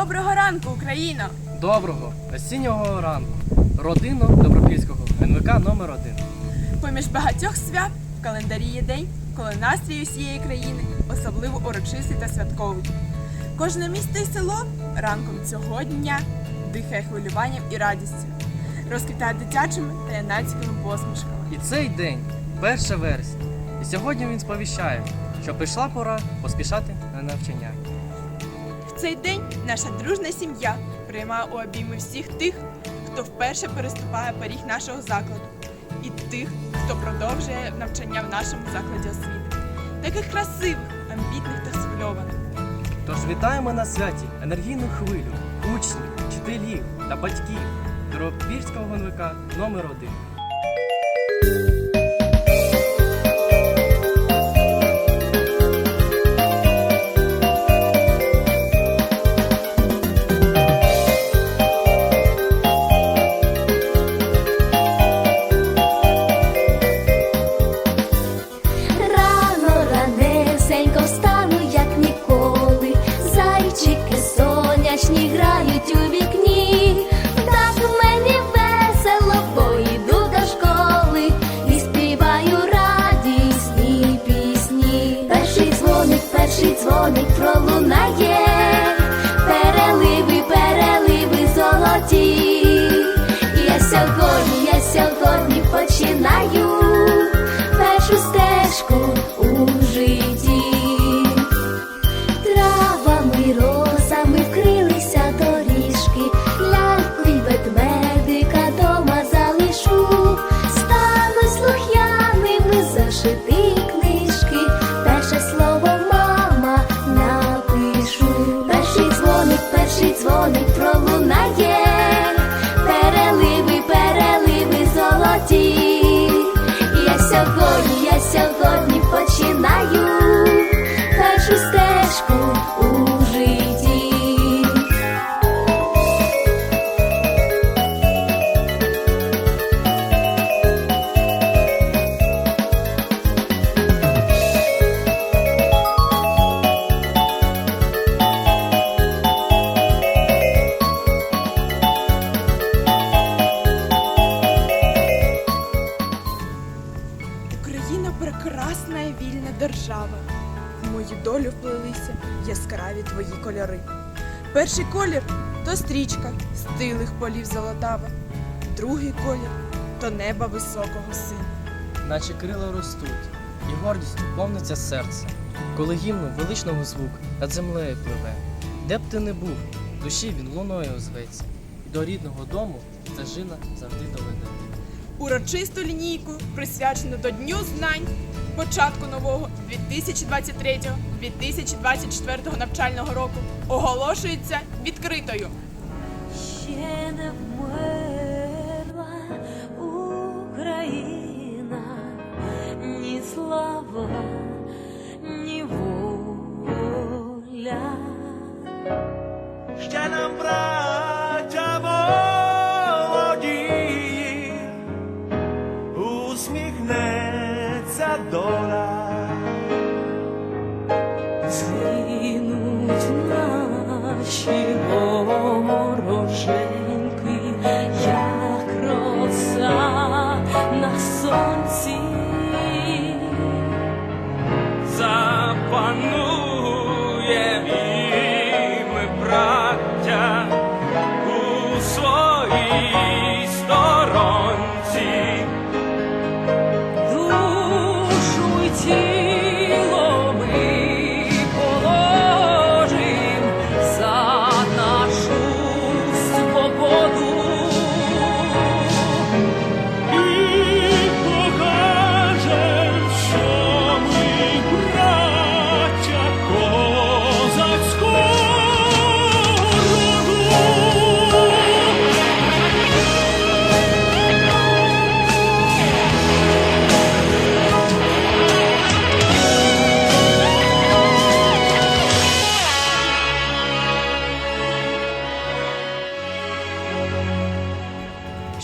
Доброго ранку, Україно! Доброго осіннього ранку. Родину Добропільського НВК номер 1 Поміж багатьох свят в календарі є день, коли настрій усієї країни особливо урочистий та святковий. Кожне місто і село ранком цього дня дихає хвилюванням і радістю, розквітає дитячими та юнацькими посмішками. І цей день 1 вересня. І сьогодні він сповіщає, що прийшла пора поспішати на навчання. Цей день наша дружна сім'я приймає у обійми всіх тих, хто вперше переступає поріг нашого закладу, і тих, хто продовжує навчання в нашому закладі освіти. Таких красивих, амбітних та схвильованих. Тож вітаємо на святі енергійну хвилю, учнів, вчителів та батьків Добропільського НВК номер 1 перший дзвоник пролунає. Переливи, переливи золоті. Я сьогодні, я сьогодні починаю держава. В мою долю вплилися яскраві твої кольори. Перший колір то стрічка стилих полів золотава, другий колір то неба високого сина. наче крила ростуть, і гордістю повниться серце, коли гімну величного звук над землею пливе. Де б ти не був, душі він луною озветься, до рідного дому стежина завжди доведе. Урочисту лінійку присвячену до Дню знань, початку нового 2023-2024 навчального року оголошується відкритою. Ще не вмерла Україна, ні слава, ні воля. ще нам, браття she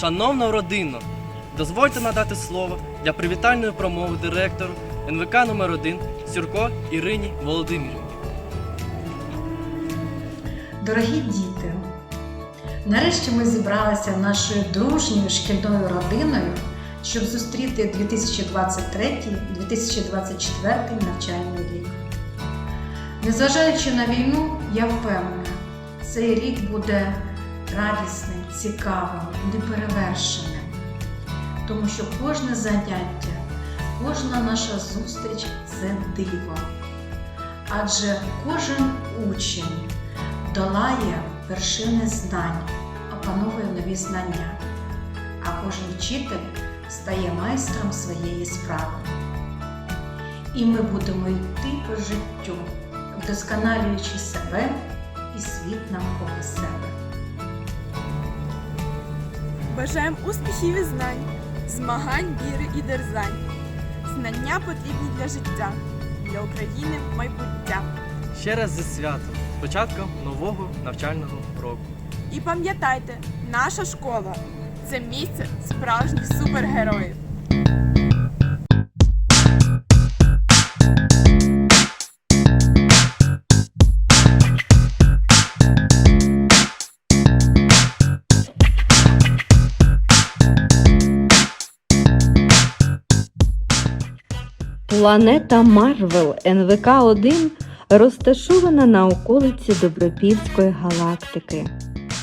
Шановна родина, дозвольте надати слово для привітальної промови директору НВК номер 1 Сюрко Ірині Володимирівні. Дорогі діти, нарешті ми зібралися нашою дружньою шкільною родиною, щоб зустріти 2023-2024 навчальний рік. Незважаючи на війну, я впевнена, цей рік буде радісним, цікавим, неперевершеним, тому що кожне заняття, кожна наша зустріч це диво. Адже кожен учень долає вершини знань, опановує нові знання, а кожен вчитель стає майстром своєї справи. І ми будемо йти по життю, вдосконалюючи себе і світ навколо себе. Бажаємо успіхів і знань, змагань, віри і дерзань. Знання потрібні для життя, для України майбуття. Ще раз зі святом, з початком нового навчального року. І пам'ятайте, наша школа це місце справжніх супергероїв. Планета Марвел НВК 1 розташована на околиці Добропільської галактики,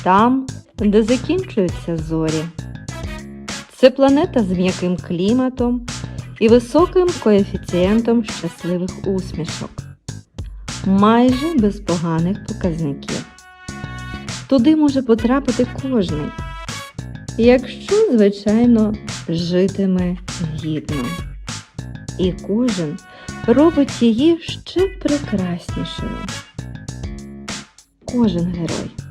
там, де закінчуються зорі. Це планета з м'яким кліматом і високим коефіцієнтом щасливих усмішок, майже без поганих показників. Туди може потрапити кожний, якщо, звичайно, житиме гідно і кожен робить її ще прекраснішою. Кожен герой